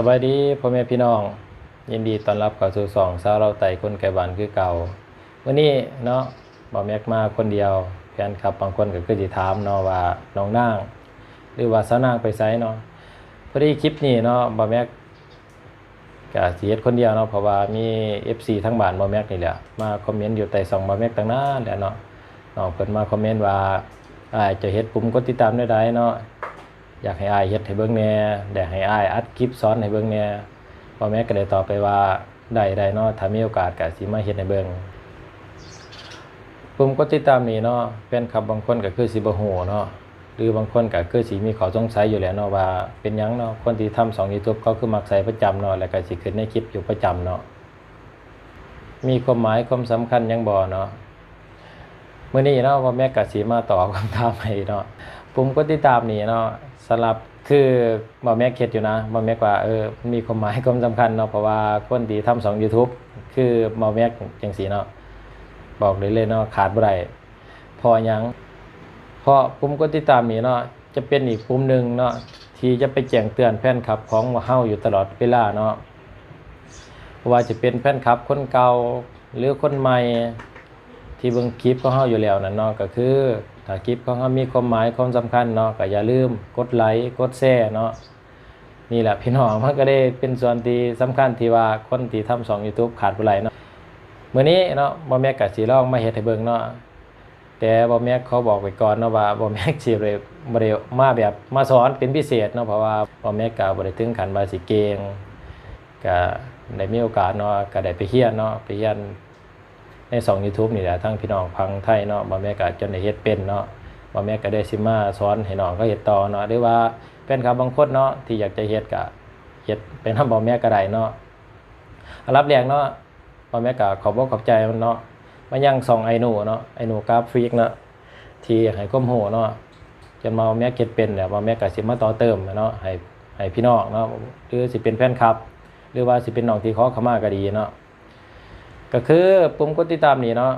สบายดีพ่อแม่พี่น้อง ยินดีต้อนรับเข้าสู่สองสาวเราไต่คนไก่บานคือเก่าวันนี้เนาะบ่แม็กมาคนเดียวแฟนคลับบางคนก็คือสิถามเนาะว่าน้องนาง หรือว่าสาวนางไปไสเนาะพอดีคลิปนี้เนาะบ่แม็กก็สิเฮ็ดคนเดียวเนาะเพราะว่ามี FC ทั้งบ้านบ่แม็กนี่แหละมาคอมเมนต์อยู่ใต้ช่องบ่แม็กตั้งนานแล้วเนาะน้องเพิ่นมาคอมเมนต์ว่าอ้ายจะเฮ็ดปุ่มกดติดตามได้ใดเนาะ อยากให้อายเฮ็ดให้เบิ่งแน่อยากให้อายอัดคลิปสอนให้เบิ่งแน่พ่อแม่ก็ได้ตอบไปว่าได้ได้เนาะถ้ามีโอกาสก็สิมาเฮ็ดให้เบิ่งปุ่มกดติดตามนี่เนาะแฟนคลับบางคนก็คือสิบ่ฮู้เนาะหรือบางคนก็คือสิมีข้อสงสัยอยู่แล้วเนาะว่าเป็นหยังเนาะคนที่ทำสอง YouTube เขาคือมักใส่ประจำเนาะแล้วก็สิขึ้นในคลิปอยู่ประจำเนาะมีความหมายความสำคัญยังบ่เนาะมื้อนี้เนาะพ่อแม่ก็สิมาตอบคำถามให้เนาะ ปุ่มกดติดตามนี่เนาะสำหรับคือบ่แม่เฮ็ดอยู่นะบ่แม่ว่าเออมีความหมายความสำคัญเนาะเพราะว่าคนที่ทำสอง YouTube คือบ่แม่จังซี่เนาะบอกเลยเลยเนาะขาดบ่ได้พอหยังเพราะปุ่มกดติดตามนี่เนาะจะเป็นอีกปุ่มหนึงเนาะที่จะไปแจ้งเตือนแฟนคลับของเฮาอยู่ตลอดเวลาเนาะว่าจะเป็นแฟนคลับคนเก่าหรือคนใหม่ที่เบิ่งคลิปของเฮาอยู่แล้วนั่นเนาะก็คือ ถ้าคลิปของเฮามีความหมายความสำคัญเนาะก็อย่าลืมกดไลค์กดแชร์เนาะนี่แหละพี่น้องมันก็ได้เป็นส่วนที่สำคัญที่ว่าคนที่ทำสอง YouTube ขาดบ่ไหลเนาะมื้อนี้เนาะบ่แม่นก็สิลองมาเฮ็ดให้เบิ่งเนาะแต่บ่แม่นเขาบอกไว้ก่อนเนาะว่าบ่แม่นสิได้บ่ได้มาแบบมาสอนเป็นพิเศษเนาะเพราะว่าบ่แม่นก็บ่ได้ถึงขันว่าสิเกงก็ได้มีโอกาสเนาะก็ได้ไปเรียนเนาะไปเรียน ในสอง YouTube นี่แหละทั้งพี่น้องพังไทยเนาะบ่แม่ก็จนได้เฮ็ดเป็นเนาะบ่แม่ก็ได้สิมาสอนให้น้องเขาเฮ็ดต่อเนาะหรือว่าแฟนคลับบางคนเนาะที่อยากจะเฮ็ดก็เฮ็ดเป็นทำบ่แม่ก็ได้เนาะรับแรกเนาะบ่แม่ก็ขอบอกขอบใจมันเนาะมายังส่องไอ้หนูเนาะไอ้หนูกราฟฟิกเนาะที่ให้ความรู้เนาะจนมาแม่เฮ็ดเป็นแล้วบ่แม่ก็สิมาต่อเติมเนาะให้ให้พี่น้องเนาะหรือสิเป็นแฟนคลับ หรือว่าสิเป็นน้องที่ขอเข้ามาก็ดีเนาะ ก็คือปุ่มกดติดตามนี่เนาะ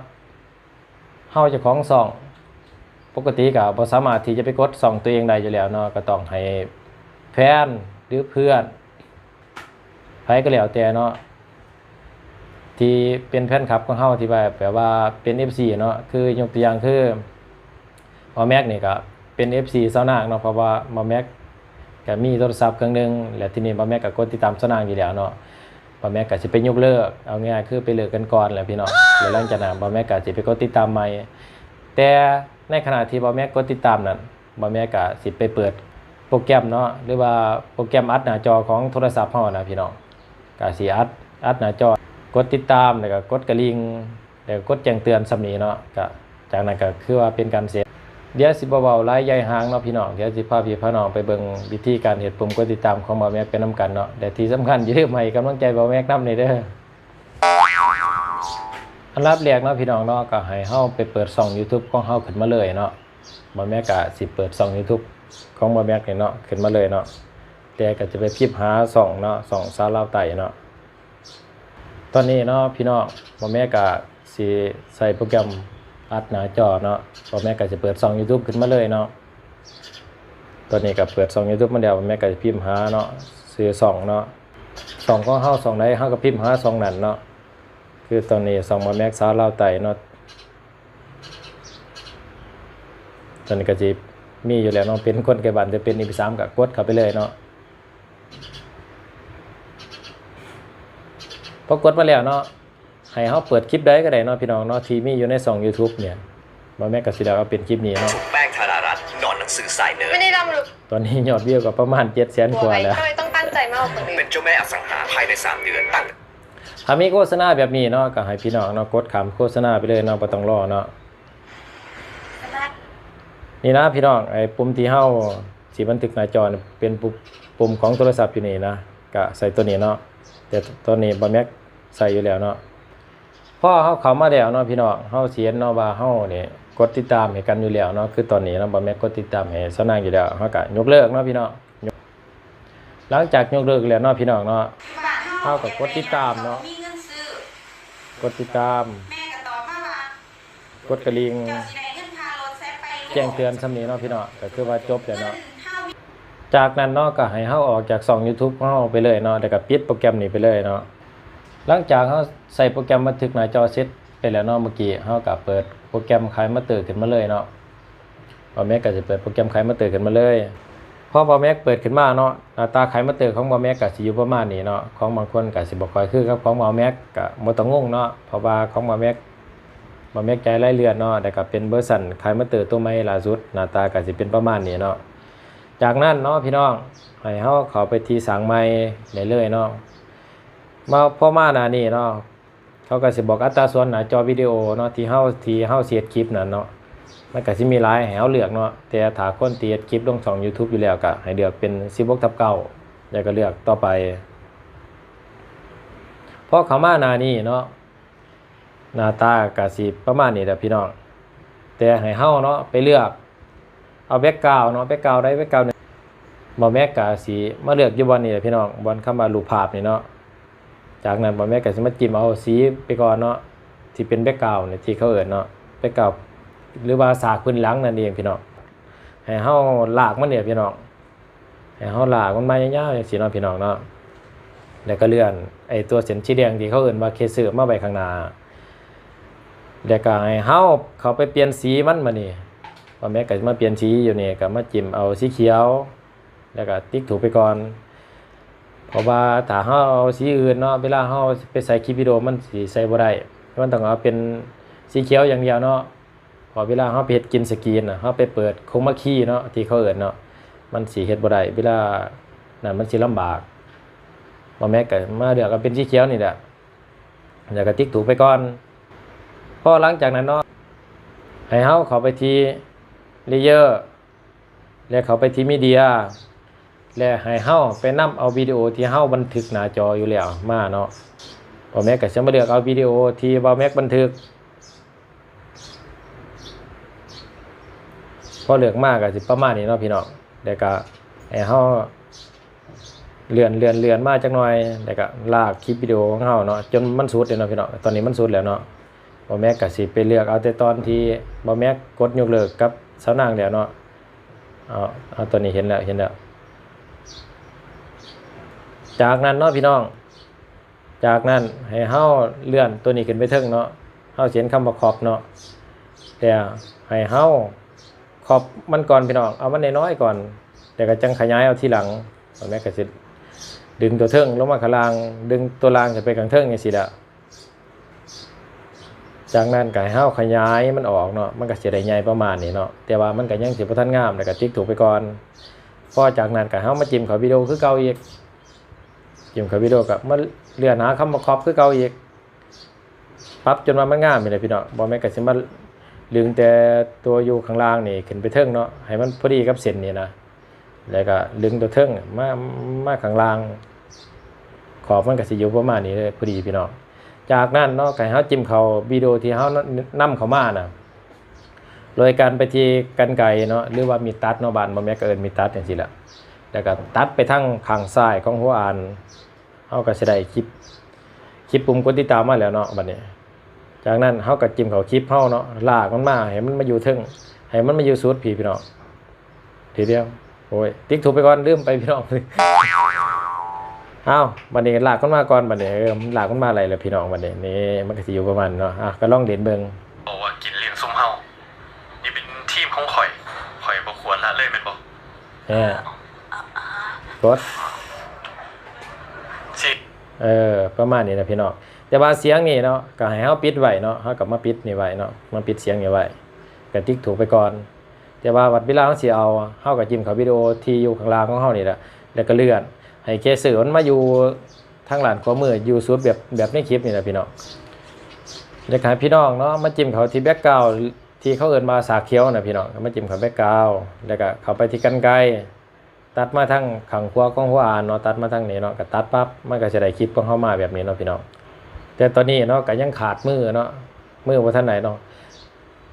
เฮาจ้าของส่อง ปกติก็บ่สามารถที่จะไปกดส่องตัวเองได้อยู่แล้วเนาะก็ต้องให้แฟนหรือเพื่อนใครก็แล้วแต่เนาะที่เป็นแฟนคลับของเฮาที่ว่าแบบว่าเป็น FC เนาะคือยกตัวอย่างคือหมอแม็กนี่ก็เป็น FC เซานางเนาะเพราะว่าหมอแม็กก็มีโทรศัพท์เครื่องหนึงแล้วทีนี้หมอแม็กก็กดติดตามเซานางอยู่แล้วเนาะ บ่แม่ก็สิไปยกเลิก เอาง่ายๆคือไปเลิกกันก่อนแหละพี่น้องแล้วหลังจากนั้นบ่แม่ก็สิไปกดติดตามใหม่ แต่ในขณะที่บ่แม่กดติดตามนั้นบ่แม่ก็สิไปเปิดโปรแกรมเนาะหรือว่าโปรแกรมอัดหน้าจอของโทรศัพท์เฮานะพี่น้องก็สิอัดอัดหน้าจอกดติดตามแล้วก็กดกระลิ่งแล้วก็กดแจ้งเตือนสำนี้เนาะก็จากนั้นก็คือว่าเป็นการเสีย เดี๋ยวสิบเว้าหลายใหญ่หางเนาะพี่น้องเดี๋ยวสิพาพี่พาน้องไปเบิ่งวิธีการเฮ็ดปุ่มกดติดตามของบ่าวแม็กเป็นนํกันเนาะแต่ที่สำคัญอย่าลืมให้กำลังใจบ่าวแม็กน้ำนี่เด้ออันดับแรกเนาะพี่น้องเนาะก็ให้เฮาไปเปิดช่อง YouTube ของเฮาขึ้นมาเลยเนาะบ่าวแม็กก็สิเปิดช่อง YouTube ของบ่าวแม็กนี่เนาะขึ้นมาเลยเนาะแต่ก็จะไปพิมพ์หาช่องเนาะช่องสาวลาวไตเนาะตอนนี้เนาะพี่น้องบ่าวแม็กก็สิใส่โปรแกรม อัดหน้าจอเนาะพอแม่ก็จะเปิดช่อง YouTube ขึ้นมาเลยเนาะตอนนี้ก็เปิดช่อง YouTube มาแล้วแม่ก็จะพิมพ์หาเนาะซื้อช่องเนาะช่องของเฮาช่องใดเฮาก็พิมพ์หาช่องนั้นเนาะคือตอนนี้ช่องมาแม็กสาวลาวไตเนาะตอนนี้ก็สิมีอยู่แล้วเนาะเป็นคนไกลบ้านจะเป็น EP3 ก็กดเข้าไปเลยเนาะพอกดมาแล้วเนาะ ให้เฮาเปิดคลิปใดก็ได้เนาะพี่น้องเนาะที่มีอยู่ในช่อง YouTube เนี่ยบ่แม่นก็สิได้เอาเป็นคลิปนี้เนาะแป้งธารารัตน์นอนหนังสือสายเนิร์ไม่ดได้ดำหรือตอนนี้ยอดวิวก็ประมาณ700,000กว่าแล้วทำไมต้องตั้งใจมากกว่าคนอื่เป็นนเจ้าแม่อสังหาภายใน3เดือนตั้งถ้ามีโฆษณาแบบนี้เนาะก็ให้พี่น้องเนาะกดคำโฆษณาไปเลยเนาะบ่ต้องรอเนาะนี่นะพี่น้องไอ้ปุ่มที่เฮาสิบันทึกหน้าจอเนี่ยเป็นปุ่มปุ่มของโทรศัพท์อยู่นี่นะก็ใส่ตัวนี้เนาะแต่ตัวนี้บ่แม็กใส่อยู่แล้วเนาะ พ่อเฮาเขามาแล้วเนาะพี่น้องเฮาสิเห็นเนาะว่าเฮาเนี่ยกดติดตามให้กันอยู่แล้วเนาะคือตอนนี้เนาะบ่แม็กกดติดตามให้สนางอยู่แล้วเฮาก็ยกเลิกเนาะพี่น้องหลังจากยกเลิกแล้วเนาะพี่น้องเนาะเท่ากับกดติดตามเนาะมีเงินซื้อกดติดตาม กดกระลิงแจ้งเตือนสำนี้เนาะพี่น้องก็คือว่าจบแล้วเนาะจากนั้นเนาะก็ให้เฮาออกจากช่อง YouTube ของเฮาไปเลยเนาะแล้วก็ปิดโปรแกรมนี้ไปเลยเนาะ หลังจากเฮาใส่โปรแกรมบันทึกหน้าจอเสร็จไปแล้วเนาะเมื่อกี้เฮาก็เปิดโปรแกรมขายมาเตอร์ขึ้นมาเลยเนาะบอแม็กก็จะเปิดโปรแกรมขายมาเตอร์ขึ้นมาเลยพอบอแม็กเปิดขึ้นมาเนาะหน้าตาขายมาเตอร์ของบอแม็กก็สิอยู่ประมาณนี้เนาะของบางคนก็สิบ่ค่อยคือกับของบอแม็กก็บ่ต้องงงเนาะเพราะว่าของบอแม็กบ่แม่นใจไล่เลือนเนาะแต่ก็เป็นเบอร์สันขายมาเตอร์ตัวใหม่ล่าสุดหน้าตาก็สิเป็นประมาณนี้เนาะจากนั้นเนาะพี่น้องให้เฮาเข้าไปที่สร้างใหม่ได้เลยเนาะ มาพ่อมาหน้านี้เนาะเขาก็สิบอกอัตราส่วนหน้าจอวิดีโอเนาะที่เฮาที่เฮาเสียดคลิปนั่นเนาะมันก็สิมีหลายให้เฮาเลือกเนาะแต่ถ้าคนที่เฮ็ดคลิปลงช่อง YouTube อยู่แล้วก็ให้เลือกเป็น16ทับ9แล้วก็เลือกต่อไปพอเขามาหน้านี้เนาะหน้าตากะสิประมาณนี้แหละพี่น้องแต่ให้เฮาเนาะไปเลือกเอาแบ็กกราวเนาะแบ็กกราวได้แบ็กกราวบ่แม็กกะสิมาเลือกอยู่บอนนี่แหละพี่น้องบอนคำว่ารูปภาพนี่เนาะ จากนั้นบ่แม็กกะสิมาจิ้มเอาสีไปก่อนเนาะที่เป็นแบ็กกราวเนี่ยที่เขาเอิ้นเนาะแบ็กกราวหรือว่าสากพื้นหลังนั่นเองพี่น้องให้เฮาลากมันเนี่ยพี่น้องให้เฮาลากมันมายาวๆจังซี่เนาะพี่น้องเนาะแล้วก็เลื่อนไอ้ตัวเส้นสีแดงที่เขาเอิ้นว่าเคเซอร์มาไว้ข้างหน้าแล้วก็ให้เฮาเขาไปเปลี่ยนสีมันมานี่ว่าแม่ก็มาเปลี่ยนสีอยู่นี่ก็มาจิ้มเอาสีเขียว แล้วก็ติ๊กถูกไปก่อน เพราะว่าถ้าเฮาเอาสีอื่นเนาะเวลาเฮาไปใส่คลิปวิดีโอมันสิใส่บ่ได้มันต้องเอาเป็นสีเขียวอย่างเดียวเนาะพอเวลาเฮาไปเฮ็ดกินสกรีนน่ะเฮาไปเปิดโคมาคีเนาะที่เขาเอิ้นเนาะมันสิเฮ็ดบ่ได้เวลานั่นมันสิลำบากว่แม่ก็มาเลือกเอาเป็นสีเขียวนี่แหละแล้วก็ติ๊กถูกไปก่อนพอหลังจากนั้นเนาะให้เฮาเข้าไปที่เลเยอร์แล้วเข้าไปที่มีเดีย และให้เฮาไปนํเอาวิดีโอที่เฮาบันทึกหน้าจออยู่แล้วมาเนาะบ่แม็กก็จะมาเลือกเอาวิดีโอที่บ่แม็กบันทึก พอเลือกมาก็สิประมาณนี้เนาะพี่น้องแล้วก็ให้เฮาเลื่อนเลื่อนเลื่อนมาจักหน่อยแล้วก็ลากคลิปวิดีโอของเฮาเนาะจนมันสุดเลยเนาะพี่น้องตอนนี้มันสุดแล้วเนาะบ่แม็กก็สิไปเลือกเอาแต่ตอนที่บ่แม็กกดยกเลิกกับสาวนางแล้วเนาะเอาเอาตัวนี้เห็นแล้วเห็นแล้ว จากนั้นเนาะพี่น้อง จากนั้นให้เฮาเลื่อนตัวนี้ขึ้นไปเทิงเนาะเฮาเขียนคำว่าขอบเนาะแล้วให้เฮาขอบมันก่อนพี่น้องเอามันน้อยๆก่อน แต่ก็จังขยายเอาทีหลังบ่แม็กก็สิดึงตัวเทิงลงมาขลาง ดึงตัวลางขึ้นไปข้างเทิงจังซี่ละจากนั้นก็ให้เฮาขยายมันออกเนาะมันก็สิได้ใหญ่ประมาณนี้เนาะแต่ว่ามันก็ยังเสิบ่ทันงามแล้วก็ติ๊กถูกไปก่อนพอจากนั้นก็เฮามาจิ้มข้าวิดีโอคือเก่าอีก จิ้มเข้าวิโอก็มาเลื่อนหาคำว่าครอบคือเก่าอีกปรับจนว่ามันงามนี่แหละพี่เน้องบ่แม่นก็สิมาลึงแต่ตัวอยู่ข้างล่างนี่ขึ้นไปเทิงเนาะให้มันพอดีกับเส้นนี่นะแล้วก็ลึงตัวเทิงมามาข้างล่าง ขอบมันก็สิอยู่ประมาณนี้เลยพอดีพี่เน้องจากนั้นเนาะไก่เฮาจิ้มเขาวิดีโอที่เฮานำเขามาน่ะโดยการไปที่กันไก่เนาะหรือว่ามีตัดเนาะบานบ่แม่ก็เอิ้นมีตัดจังซี่แหละ แล้วก็ตัดไปทางข้างซ้ายของหัวอันเฮาก็สิได้คลิปคลิปปุ่มกดติดตามมาแล้วเนาะบัดนี้ จากนั้นเฮาก็จิ้มเขาคลิปเฮาเนาะลากมันมาให้มันมาอยู่เทึงให้มันมาอยู่สุดพี่พี่น้องทีเดียวโอ้ยติ๊กถูกไปก่อนลืมไปพี่น้องอ้าวบัดนี้ลากมันมาก่อนบัดนี้เออมันลากมันมาอะไรล่ะพี่น้องบัดนี้นี่มันก็สิอยู่ประมาณเนาะอะก็ลองเด่นเบิ่งบอกว่ากินเลี้ยงซุ่มเฮานี่เป็นทีมของข่อยข่อยบ่ควรละเลยแม่นบ่แหม กดสิเออประมาณนี้นะพี่น้องแต่ว่าเสียงนี่เนาะก็ให้เฮาปิดไว้เนาะเฮาก็มาปิดนี่ไว้เนาะมาปิดเสียงนี่ไว้ก็ติ๊กถูกไปก่อน แต่ว่าวัดเวลาเฮาสิเอาเฮาก็จิ้มเข้าวิดีโอที่อยู่ข้างล่างของเฮานี่แหละแล้วก็เลื่อน ให้เคสเซอร์มันมาอยู่ทางหลานขวามืออยู่สุดแบบแบบในคลิปนี่แหละพี่น้องเดี๋ยวให้พี่น้องเนาะมาจิ้มเขาที่แบ็กกราวที่เขาเอิ้นมาสาเขียวนะพี่น้องมาจิ้มเขาแบ็กกราวแล้วก็เข้าไปที่กันไกร ตัดมาทั้งขังขวาของหัวอ่านเนาะตัดมาทั้งนี้เนาะก็ตัดปั๊บมันก็จะได้คลิปของเข้ามาแบบนี้เนาะพี่น้องแต่ตอนนี้เนาะก็ยังขาดมือเนาะมือว่าท่านไหนเนาะ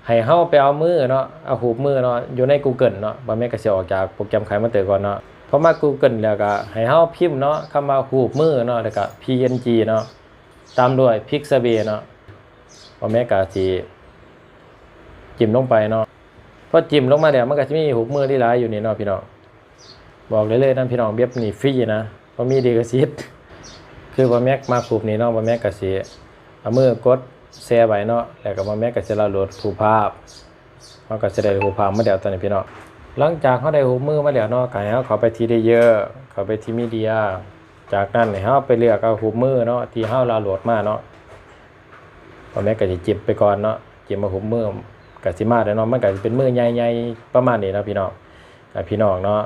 ให้เฮาไปเอามือเนาะเอาหูมือเนาะอยู่ใน Google เนาะบ่แม่นก็สิออกจากโปรแกรมขายมาเตอก่อนเนาะพอมา Google แล้วก็ให้เฮาพิมพ์เนาะคำว่าหูบมือเนาะแล้วก็ PNG เนาะตามด้วย Pixabay เนาะบ่แม่ก็สิจิ้มลงไปเนาะพอจิ้มลงมาแล้วมันก็จะมีหูบมือที่หลายอยู่นี่เนาะพี่น้อง บอกเลยเลยนะพี่น้องเบียบนี่ฟรีนะบ่มีดีกสิทธิ์คือบ่แม็กมาคูปนี่เนาะบ่แม็กก็สิเอามือกดแชร์ไว้เนาะแล้วก็บ่แม็กก็สิดาโหลดรูปภาพเฮาก็สิได้รูปภาพมาแล้วตอนนี้พี่น้องหลังจากเฮาได้รูมือมาแล้วเนาะก็ให้เฮาเขาไปทีได้เยอะเขาไปทีมีเดีย จากนั้นให้เฮาไปเลือกเอารูมือเนาะที่เฮาดาโหลดมาเนาะบ่แม็กก็สิจิบไปก่อนเนาะจิบมารูมือก็สิมาแล้วเนาะมันก็สิเป็นมือใหญ่ๆประมาณนี้นะพี่น้องอะพี่น้องเนาะ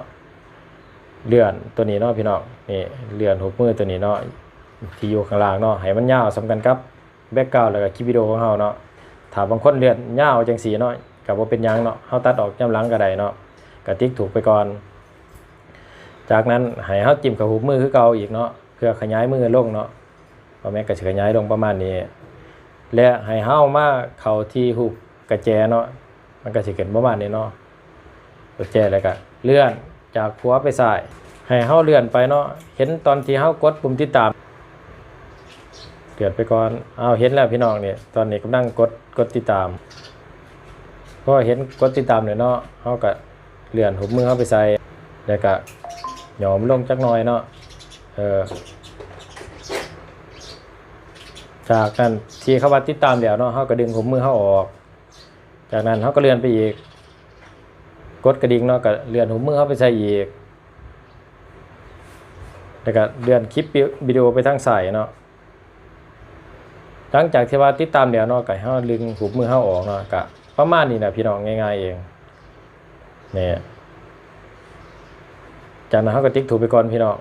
เลื่อนตัวนี้เนาะพี่น้องนี่เลื่อนหุบมือตัวนี้เนาะที่อยู่ข้างล่างเนาะให้มันยาวสำคัญครับแบ็กกราวด์แล้วก็คลิปวิดีโอของเฮาเนาะถ้าบางคนเลื่อนยาวจังสีเนาะก็บ่าเป็นยังเนาะเฮาตัดออกจำหลังก็ได้เนาะก็ติ๊กถูกไปก่อน จากนั้นให้เฮาจิ้มกับหุบมือคือเก่าอีกเนาะเพื่อขยายมือลงเนาะพอแม่ก็สิขยายลงประมาณนี้ และให้เฮามาเข้าที่หุบกระแจเนาะมันก็สิเกิดประมาณนี้เนาะกดแจแล้วก็เลื่อน จากขวาไปซ้าย ให้เฮาเลื่อนไปเนาะ เห็นตอนที่เฮากดปุ่มติดตามเลื่อนไปก่อน เอาเห็นแล้วพี่น้องเนี่ยตอนนี้กำลังกดกดติดตามพอเห็นกดติดตามเนี่ยเนาะเฮาก็เลื่อนหุบมือเฮาไปใส่แล้วก็หยอมลงจักหน่อยเนาะ เออจากนั้นที่เขาว่าติดตามแล้วเนาะเฮาก็ดึงหุบมือเฮาออก จากนั้นเฮาก็เลื่อนไปอีก กดกระดิ่งเนาะก็เลื่อนหัวมือเข้าไปใส่อีกแล้วก็เลื่อนคลิปวิดีโอไปทางซ้ายเนาะหลังจากที่ว่าติดตามแล้วเนาะก็ให้เฮาดึงหูมือเฮาออกเนาะก็ประมาณนี้นะพี่น้องง่ายๆเองเนี่ยจากนั้นเฮาก็ติ๊กถูกไปก่อนพี่น้อง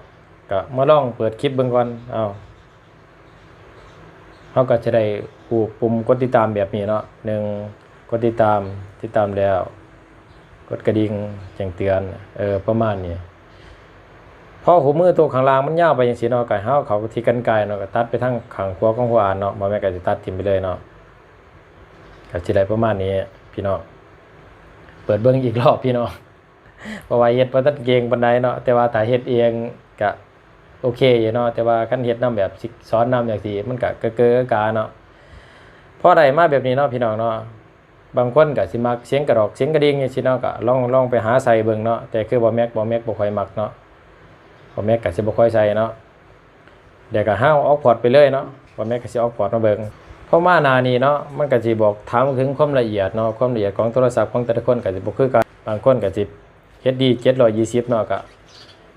ก็มาลองเปิดคลิปเบิ่งก่อนเอาเฮาก็จะได้ปุ่มกดติดตามแบบนี้เนาะหนึ่งกดติดตามติดตามแล้ว กดกระดิ่งแจ้งเตือนเออประมาณนี้พอหัวมือตัวข้างล่างมันยาวไปจังซี่เนาะก็ให้เฮาเขาที่กันไกลเนาะก็ตัดไปทางข้างขวของหัวอันเนาะบ่แม่ก็สิตัดทิ่มไปเลยเนาะก็สิได้ประมาณนี้พี่น้องเปิดเบิ่งอีกรอบพี่น้องเพราะว่าเฮ็ดบ่ทันเก่งปานใดเนาะแต่ว่าถ้าเฮ็ดเองก็โอเคอยู่เนาะแต่ว่าคันเฮ็ดนํแบบสิสอนนํจังซี่มันก็เก้อๆกาเนาะพอได้มาแบบนี้เนาะพี่น้องเนาะ บางคนก็สิมักเสียงกระดอกเสียงกระดิ่งจังซี่เนาะก็ลองลองไปหาใส่เบิ่งเนาะแต่คือบ่แม็กบ่แม็กบ่ค่อยมักเนาะบ่แม็กก็สิบ่ค่อยใส่เนาะเดี๋ยวก็ห้าวออกพอร์ตไปเลยเนาะบ่แม็กก็สิออกพอร์ตมาเบิ่งเพราะมาหน้านี้เนาะมันก็สิบอกถามถึงความละเอียดเนาะความละเอียดของโทรศัพท์ของแต่ละคนก็สิบ่คือกันบางคนก็สิ HD 720เนาะก็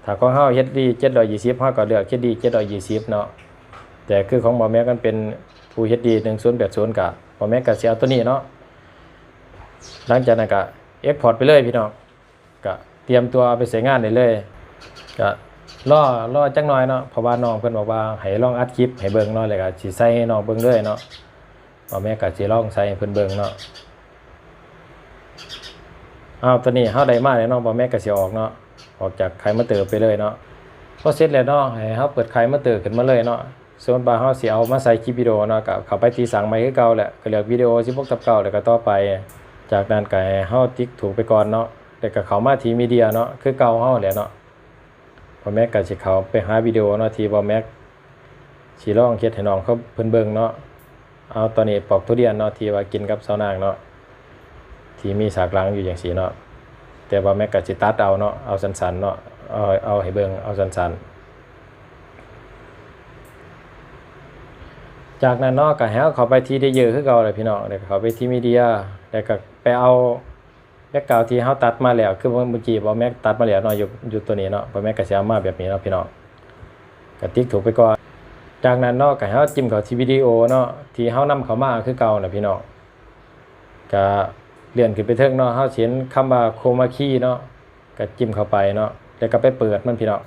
ถ้าของเฮา HD 720เฮาก็เลือก HD 720เนาะแต่คือของบ่แม็กมันเป็น Full HD 1080ก็บ่แม็กก็สิเอาตัวนี้เนาะ หลังจากนั้นก็เอ็กพอร์ตไปเลยพี่น้องก็เตรียมตัวไปใช้งานได้เลยก็รอรอจักหน่อยเนาะเพราะว่าน้องเพิ่อนบอกว่าให้ลองอัดคลิปให้เบิ่งเนาะแล้วก็สิใส่ให้น้องเบิ่งเลยเนาะพ่อแม่ก็สิลองใส่ให้เพิ่นเบิ่งเนาะอ้าวตอนนี้เฮาได้มาแล้วเนาะพ่อแม่ก็สิออกเนาะออกจากไขมาเตอร์ไปเลยเนาะพอเสร็จแล้วเนาะให้เฮาเปิดไขมาเตอร์ขึ้นมาเลยเนาะส่วนบาเฮาสิเอามาใส่คลิปวิดีโอเนาะก็เข้าไปที่สั่งใหม่คือเก่าแหละก็เลือกวิดีโอ16ทับเก่าแล้วก็ต่อไป จากนั้นก็ให้เฮาติ๊กถูกไปก่อนเนาะแต่ก็เข้ามาที่มีเดียเนาะคือเก่าเฮาแหละเนาะพอแม็กก็สิเข้าไปหาวิดีโอเนาะที่บ่แม็กสิลองเฮ็ดให้น้องเขาเพิ่นเบิ่งเนาะเอาตอนนี้ปอกทุเรียนเนาะที่ว่ากินกับสาวนางเนาะที่มีสากหลังอยู่อย่างสีเนาะแต่ว่าแม็กก็สิตัดเอาเนาะเอาสั้นๆเนาะเอาเอาให้เบิ่งเอาสั้นๆจากนั้นเนาะก็ให้เขาเข้าไปที่ได้เยอะคือเก่าเลยพี่น้องแล้วก็เข้าไปที่มีเดีย แล้วก็ไปเอาแบ็กกาวที่เฮาตัดมาแล้ว คือเมื่อกี้บ่แม็กตัดมาแล้วเนาะอยู่อยู่ตัวนี้เนาะบ่แม็กก็สิเอามาแบบนี้เนาะพี่น้องก็ติ๊กถูกไปก่อนจากนั้นเนาะก็เฮาจิ้มเข้าที่วิดีโอเนาะที่เฮานำเข้ามาคือเก่าน่ะพี่น้องก็เลื่อนขึ้นไปเทิงเนาะเฮาเห็นคำว่าโคมาคีเนาะก็จิ้มเข้าไปเนาะแล้วก็ไปเปิดมันพี่น้อง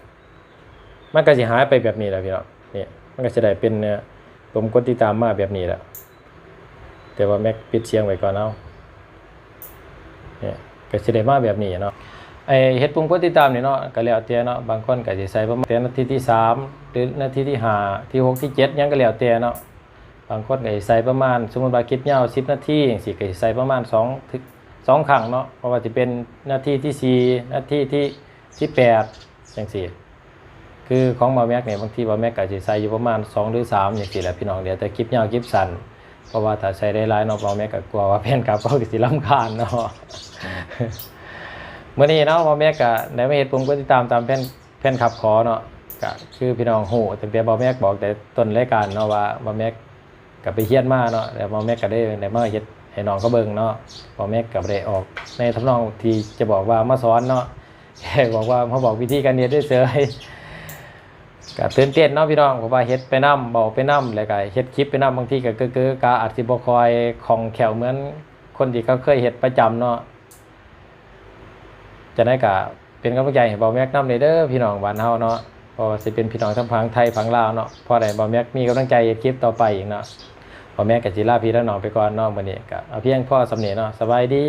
มันก็สิหายไปแบบนี้แหละพี่น้องนี่มันก็สิได้เป็นเนี่ยผมกดติดตามมาแบบนี้แหละแต่ว่าแม็กปิดเสียงไว้ก่อนเอาเนี่ย ก็สิได้มาแบบนี้เนาะไอเฮ็ดปุ่มกดติดตามนี่เนาะก็แล้วแต่เนาะบางคนก็สิใส่ประมาณนาทีที่ 3 หรือนาทีที่5ที่ 6 ที่ 7 ยังก็แล้วแต่เนาะบางคนก็สิใส่ประมาณ สมมุติว่าคลิปยาว10 นาทีจังซี่ก็สิใส่ประมาณ2ถึง2ครั้งเนาะเพราะว่าสิเป็นนาทีที่4นาทีที่ที่8จังซี่คือของบาแม็กเนี่ยบางทีบาแม็กก็สิใส่อยู่ประมาณ 2 หรือ3อย่างสี่แหละพี่น้องเดี๋ยวแต่คลิปยาวคลิปสั้น เพราะว่าถ้าใช้ได้หลายเนาะบาแม็กก็กลัวว่าแฟนคลับเขาสิรำคาญเนาะเมื่อนี้เนาะบอแม็กก็ได้มาเฮ็ดผมก็ติดตามตามแฟนแฟนคลับขอเนาะก็คือพี่น้องฮู้ตั้งแต่บอแม็กบอกแต่ต้นรายการเนาะว่าบอแม็กก็ไปเฮียนมาเนาะแล้วบอแม็กก็ได้ได้มาเฮ็ดให้น้องเขาเบิ่งเนาะบอแม็กก็บ่ได้ออก ในทำนองที่จะบอกว่ามาสอนเนาะแค่บอกว่ามาบอกวิธีการเฮ็ดได้เฉย ก็ตื่นเต้นเนาะพี่น้องเพราะว่าเฮ็ดไปนํเบาไปนํแล้วก็เฮ็ดคลิปไปนํบางทีก็เก้อๆกาอาจสิบ่คอยคลองแคล่วเหมือนคนที่เขาเคยเฮ็ดประจำเนาะจะได้ก็เป็นกำลังใจให้เบาแม็กนำเด้อพี่น้องบ้านเฮาเนาะพราะว่าสิเป็นพี่น้องทั้งฝั่งไทยฝั่งลาวเนาะพอได้เบาแม็กมีกำลังใจเฮ็ดคลิปต่อไปอีกเนาะเบาแม็กก็สิลาพี่และน้องไปก่อนเนาะมื้อนี้ก็เอาเพียงพ่อสำเนียเนาะสบายดี